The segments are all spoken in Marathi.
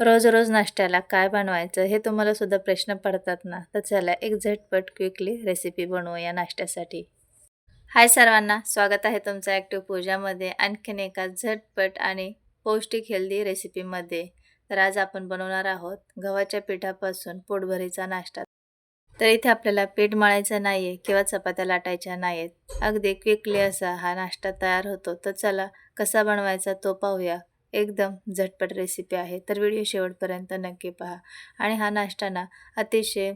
रोज रोज नाश्त्याला काय बनवायचं हे तुम्हाला सुद्धा प्रश्न पडतात ना? तर चला एक झटपट क्विकली रेसिपी बनवूया नाश्त्यासाठी. हाय सर्वांना स्वागत आहे तुमचं ॲक्टिव्ह पूजामध्ये आणखीन एका झटपट आणि पौष्टिक हेल्दी रेसिपीमध्ये तर आज आपण बनवणार आहोत गव्हाच्या पिठापासून पोटभरीचा नाश्ता. तर इथे आपल्याला पीठ मळायचं नाही आहे किंवा चपात्या लाटायच्या नाहीत अगदी क्विकली असा हा नाश्ता तयार होतो. तर चला कसा बनवायचा तो पाहूया. एकदम झटपट रेसिपी आहे. तर व्हिडिओ शेवटपर्यंत नक्की पहा. आणि हा नाश्ता ना अतिशय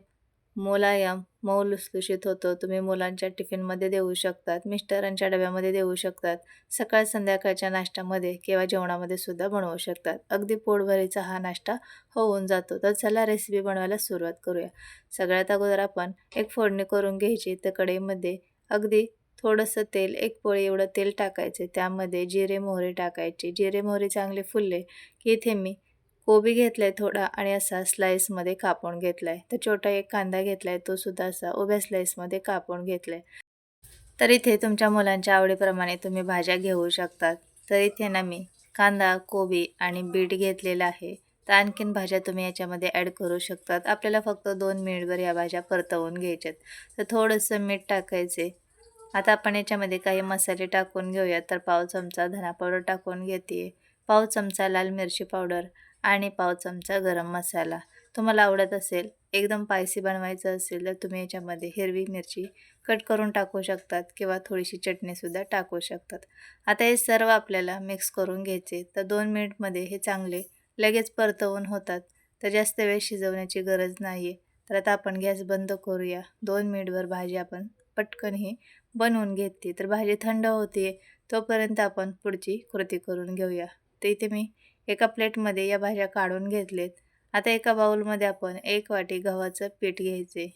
मुलायम मऊ लुसलुशीत होतो. तुम्ही मुलांच्या टिफिनमध्ये देऊ शकतात मिस्टरांच्या डब्यामध्ये देऊ शकतात सकाळ संध्याकाळच्या नाश्त्यामध्ये किंवा जेवणामध्ये सुद्धा बनवू शकतात. अगदी पोटभरीचा हा नाश्ता होऊन जातो. तर चला रेसिपी बनवायला सुरुवात करूया. सगळ्यात अगोदर आपण एक फोडणी करून घ्यायची. तर कढईमध्ये अगदी थोडंसं तेल एक पोळी एवढं तेल टाकायचे. त्यामध्ये जिरे मोहरी टाकायचे. जिरे मोहरी चांगले फुलले की इथे मी कोबी घेतला आहे थोडा आणि असा स्लाईसमध्ये कापून घेतला आहे तर छोटा एक कांदा घेतला आहे तो सुद्धा असा उभ्या स्लाईसमध्ये कापून घेतला आहे तर इथे तुमच्या मुलांच्या आवडीप्रमाणे तुम्ही भाज्या घेऊ शकतात. तर इथे ना मी कांदा कोबी आणि बीट घेतलेला आहे. तर आणखीन भाज्या तुम्ही याच्यामध्ये ॲड करू शकतात. आपल्याला फक्त दोन मिनिटभर या भाज्या परतवून घ्यायच्यात. तर थोडंसं मीठ टाकायचे. आता आपण याच्यामध्ये काही मसाले टाकून घेऊया. तर पाव चमचा धना पावडर टाकून घेते. पाव चमचा लाल मिरची पावडर आणि पाव चमचा गरम मसाला. तुम्हाला आवडत असेल एकदम पायसी बनवायचं असेल तर तुम्ही याच्यामध्ये हिरवी मिरची कट करून टाकू शकतात किंवा थोडीशी चटणीसुद्धा टाकू शकतात. आता हे सर्व आपल्याला मिक्स करून घ्यायचे. तर दोन मिनिटमध्ये हे चांगले लगेच परतवून होतात. तर जास्त वेळ शिजवण्याची गरज नाही आहे तर आता आपण गॅस बंद करूया. दोन मिनिटभर भाजी आपण पटकन ही बनवून घेते. तर भाजी थंड होते तोपर्यंत आपण पुढची कृती करून घेऊया. तर इथे मी एका प्लेटमध्ये या भाज्या काढून घेतलेत. आता एका बाऊलमध्ये आपण एक वाटी गव्हाचं पीठ घ्यायचे.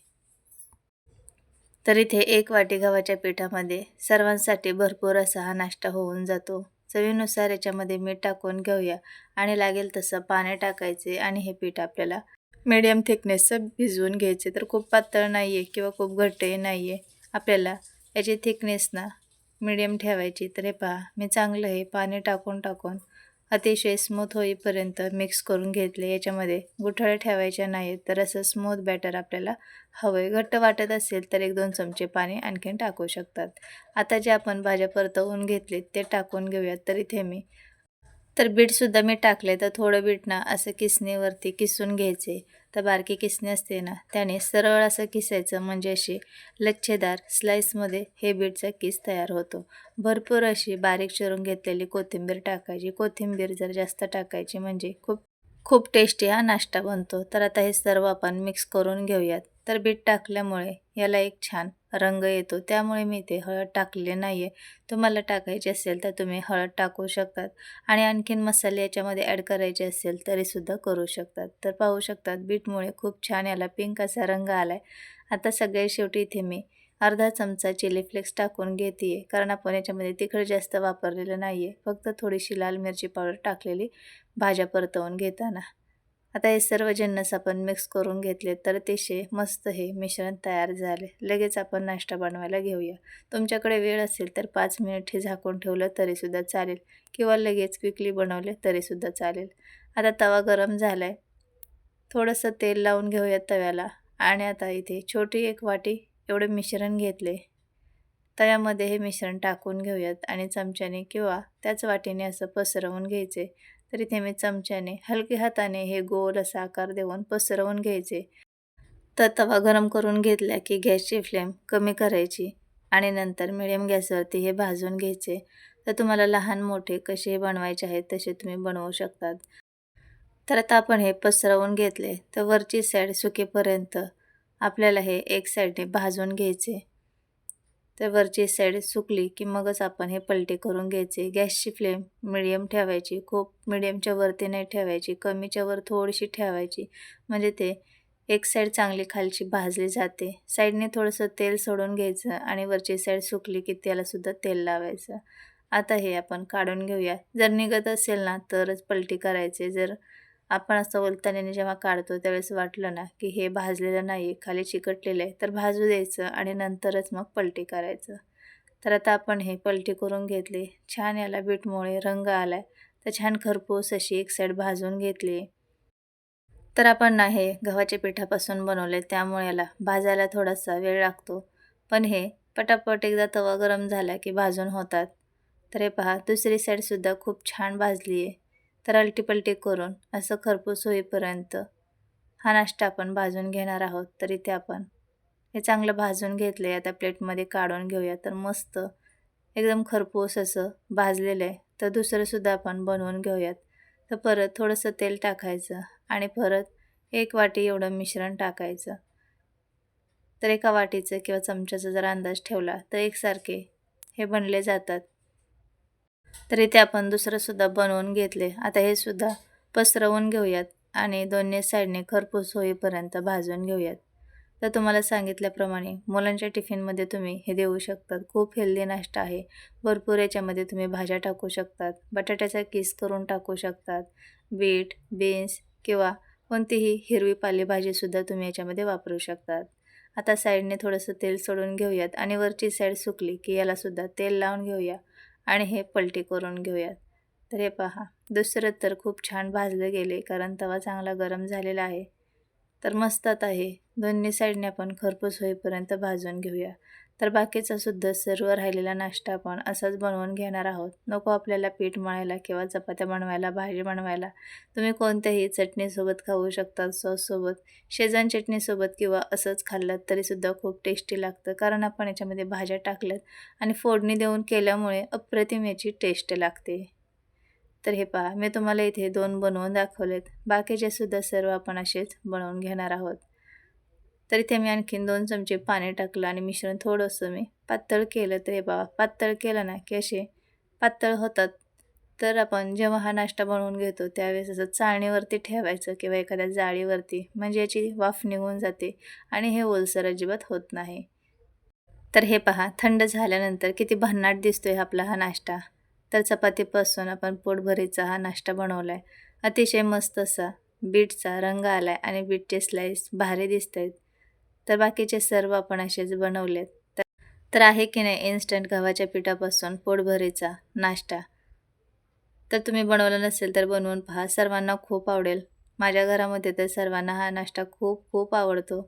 तर इथे एक वाटी गव्हाच्या पिठामध्ये सर्वांसाठी भरपूर असा हा नाश्ता होऊन जातो. चवीनुसार याच्यामध्ये मीठ टाकून घेऊया आणि लागेल तसं पाणी टाकायचे आणि हे पीठ आपल्याला मीडियम थिकनेसचं भिजवून घ्यायचे. तर खूप पातळ नाही आहे किंवा खूप घट्टही नाही आहे आपल्याला याची थिकनेस ना मिडियम ठेवायची. तर हे पहा मी चांगलं हे पाणी टाकून टाकून अतिशय स्मूथ होईपर्यंत मिक्स करून घेतले. याच्यामध्ये गुठळे ठेवायचे नाहीत. तर असं स्मूथ बॅटर आपल्याला हवं आहे घट्ट वाटत असेल तर एक दोन चमचे पाणी आणखीन टाकू शकतात. आता जे आपण भाज्या परतवून घेतले ते टाकून घेऊयात. तर इथे मी तर बीटसुद्धा मी टाकले तर थोडं बीट ना असं किसणीवरती किसून घ्यायचे. तर बारकी किसणी असते ना त्याने सरळ असं किसायचं म्हणजे अशी लच्छेदार स्लाईसमध्ये हे बीटचा किस तयार होतो. भरपूर अशी बारीक चिरून घेतलेली कोथिंबीर टाकायची. कोथिंबीर जर जास्त टाकायची म्हणजे खूप खूप टेस्टी हा नाश्ता बनतो. तर आता हे सर्व आपण मिक्स करून घेऊयात. तर बीट टाकल्यामुळे याला एक छान रंग येतो. त्यामुळे मी ते हळद टाकले नाही आहे तुम्हाला टाकायचे असेल तर तुम्ही हळद टाकू शकतात. आणि आणखीन मसाले याच्यामध्ये ॲड करायचे असेल तरीसुद्धा करू शकतात. तर पाहू शकतात बीटमुळे खूप छान याला पिंक असा रंग आला आहे आता सगळ्या शेवटी इथे मी अर्धा चमचा चिली फ्लेक्स टाकून घेते आहे कारण आपण याच्यामध्ये तिखट जास्त वापरलेलं नाही आहे फक्त थोडीशी लाल मिरची पावडर टाकलेली. भाज्या परतवून घेताना. आता हे सर्व जिन्नस आपण मिक्स करून घेतले तर अतिशय मस्त हे मिश्रण तयार झाले. लगेच आपण नाश्ता बनवायला घेऊया. तुमच्याकडे वेळ असेल तर पाच मिनिट हे झाकून ठेवलं तरीसुद्धा चालेल. किंवा लगेच क्विकली बनवले तरीसुद्धा चालेल. आता तवा गरम झाला आहे थोडंसं तेल लावून घेऊया तव्याला. आणि आता इथे छोटी एक वाटी एवढे मिश्रण घेतले तव्यामध्ये हे मिश्रण टाकून घेऊयात आणि चमच्याने किंवा त्याच वाटीने असं पसरवून घ्यायचे. तर इथे मी चमच्याने हलके हाताने हे गोल असा आकार देऊन पसरवून घ्यायचे. तर तवा गरम करून घेतला की गॅसची फ्लेम कमी करायची आणि नंतर मिडियम गॅसवरती हे भाजून घ्यायचे. तर तुम्हाला लहान मोठे कसे बनवायचे आहेत तसे तुम्ही बनवू शकतात. तर आता आपण हे पसरवून घेतले. तर वरची साईड सुकेपर्यंत आपल्याला हे एक साईडने भाजून घ्यायचे. तर वरची साईड सुकली की मगच आपण हे पलटी करून घ्यायचे. गॅसची फ्लेम मिडियम ठेवायची. खूप मिडियमच्या वरती नाही ठेवायची. कमीच्या वर थोडीशी ठेवायची. म्हणजे ते एक साईड चांगली खालची भाजली जाते. साईडने थोडंसं तेल सोडून घ्यायचं आणि वरची साईड सुकली की त्यालासुद्धा तेल लावायचं. आता हे आपण काढून घेऊया. जर निघत असेल ना तरच पलटी करायचे. जर आपण असं उलताने जेव्हा काढतो त्यावेळेस वाटलं ना की हे भाजलेलं नाही खाली चिकटलेलं आहे तर भाजू द्यायचं आणि नंतरच मग पलटी करायचं. तर आता आपण हे पलटी करून घेतले. छान याला बीटमुळे रंग आला आहे तर छान खरपूस अशी एक साईड भाजून घेतली. तर आपण ना हे गव्हाच्या पिठापासून बनवले त्यामुळे याला भाजायला थोडासा वेळ लागतो. पण हे पटापट एकदा तवा गरम झाला की भाजून होतात. तर हे पहा दुसरी साईडसुद्धा खूप छान भाजली आहे तर अलटीपलटी करून असं खरपूस होईपर्यंत हा नाश्ता आपण भाजून घेणार आहोत. तर इथे आपण हे चांगलं भाजून घेतलं आहे आता प्लेटमध्ये काढून घेऊया. तर मस्त एकदम खरपूस असं भाजलेलं आहे. तर दुसरंसुद्धा आपण बनवून घेऊयात. तर परत थोडंसं तेल टाकायचं आणि परत एक वाटी एवढं मिश्रण टाकायचं. तर एका वाटीचं किंवा चमच्याचा जर अंदाज ठेवला तर एकसारखे हे बनले जातात. तर इथे आपण दुसरंसुद्धा बनवून घेतले. आता हे सुद्धा पसरवून घेऊयात आणि दोन्ही साईडने खरपूस होईपर्यंत भाजून घेऊयात. तर तुम्हाला सांगितल्याप्रमाणे मुलांच्या टिफिनमध्ये तुम्ही हे देऊ शकतात. खूप हेल्दी नाश्ता आहे. भरपूर याच्यामध्ये तुम्ही भाज्या टाकू शकतात. बटाट्याचा किस करून टाकू शकतात. बीट बीन्स किंवा कोणतीही हिरवी पालेभाजीसुद्धा तुम्ही याच्यामध्ये वापरू शकतात. आता साईडने थोडंसं तेल सोडून घेऊयात आणि वरची साईड सुकली की यालासुद्धा तेल लावून घेऊया. आणि हे पलटी करून घेऊयात. तर हे पहा दुसरं तर खूप छान भाजलं गेले कारण तवा चांगला गरम झालेला आहे. तर मस्तात आहे दोन्ही साईडने आपण खरपूस होईपर्यंत भाजून घेऊया. तर बाकीचा सुद्धा सर्व राहिलेला नाश्ता आपण असाच बनवून घेणार आहोत. नको आपल्याला पीठ मळायला किंवा चपात्या बनवायला भाजी बनवायला. तुम्ही कोणत्याही चटणीसोबत खाऊ शकता सॉससोबत शेजान चटणीसोबत किंवा असंच खाल्लं तरीसुद्धा खूप टेस्टी लागतं. कारण आपण याच्यामध्ये भाज्या टाकल्यात आणि फोडणी देऊन केल्यामुळे अप्रतिम याची टेस्ट लागते. तर हे पहा मी तुम्हाला इथे दोन बनवून दाखवलेत. बाकीचे सुद्धा सर्व आपण असेच बनवून घेणार आहोत. तर इथे मी आणखीन दोन चमचे पाणी टाकलं आणि मिश्रण थोडंसं मी पातळ केलं तर हे पहा पातळ केलं ना की असे पातळ होतात. तर आपण जेव्हा हा नाश्ता बनवून घेतो त्यावेळेस असं चाळणीवरती ठेवायचं किंवा एखाद्या जाळीवरती म्हणजे याची वाफ निघून जाते आणि हे ओलसर अजिबात होत नाही. तर हे पहा थंड झाल्यानंतर किती भन्नाट दिसतोय आपला हा नाश्ता. तर चपातीपासून आपण पोटभरीचा हा नाश्ता बनवला आहे अतिशय मस्त असा बीटचा रंग आला आहे आणि बीटचे स्लाईस भारी दिसत आहेत तर बाकीचे सर्व आपण असेच बनवलेत. तर तर आहे की नाही इन्स्टंट गव्हाच्या पिठापासून पोटभरीचा नाश्ता. तर तुम्ही बनवलं नसेल तर बनवून पहा. सर्वांना खूप आवडेल. माझ्या घरामध्ये तर सर्वांना हा नाश्ता खूप खूप आवडतो.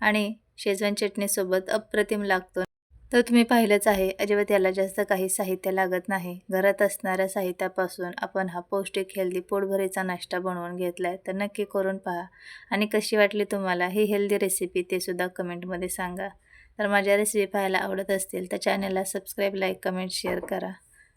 आणि शेजवान चटणीसोबत अप्रतिम लागतो. तर तुम्ही पाहिलंच आहे अजिबात याला जास्त काही साहित्य लागत नाही. घरात असणाऱ्या साहित्यापासून आपण हा पौष्टिक हेल्दी पोटभरीचा नाश्ता बनवून घेतला आहे तर नक्की करून पहा. आणि कशी वाटली तुम्हाला ही हेल्दी रेसिपी ते सुद्धा कमेंटमध्ये सांगा. तर माझ्या रेसिपी पाहायला आवडत असतील तर चॅनलला सबस्क्राईब लाईक कमेंट शेअर करा.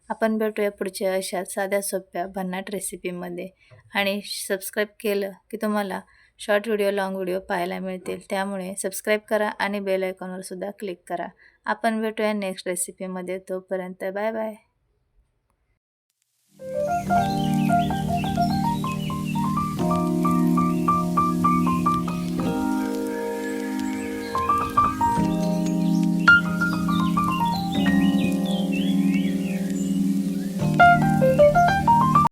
आपण भेटूया पुढच्या अशा साध्या सोप्या भन्नाट रेसिपीमध्ये आणि सबस्क्राईब केलं की तुम्हाला शॉर्ट व्हिडिओ लाँग व्हिडिओ पाहायला मिळतील. त्यामुळे सबस्क्राईब करा आणि बेल आयकॉनवर सुद्धा क्लिक करा. आपण भेटूया नेक्स्ट रेसिपीमध्ये तोपर्यंत बाय बाय.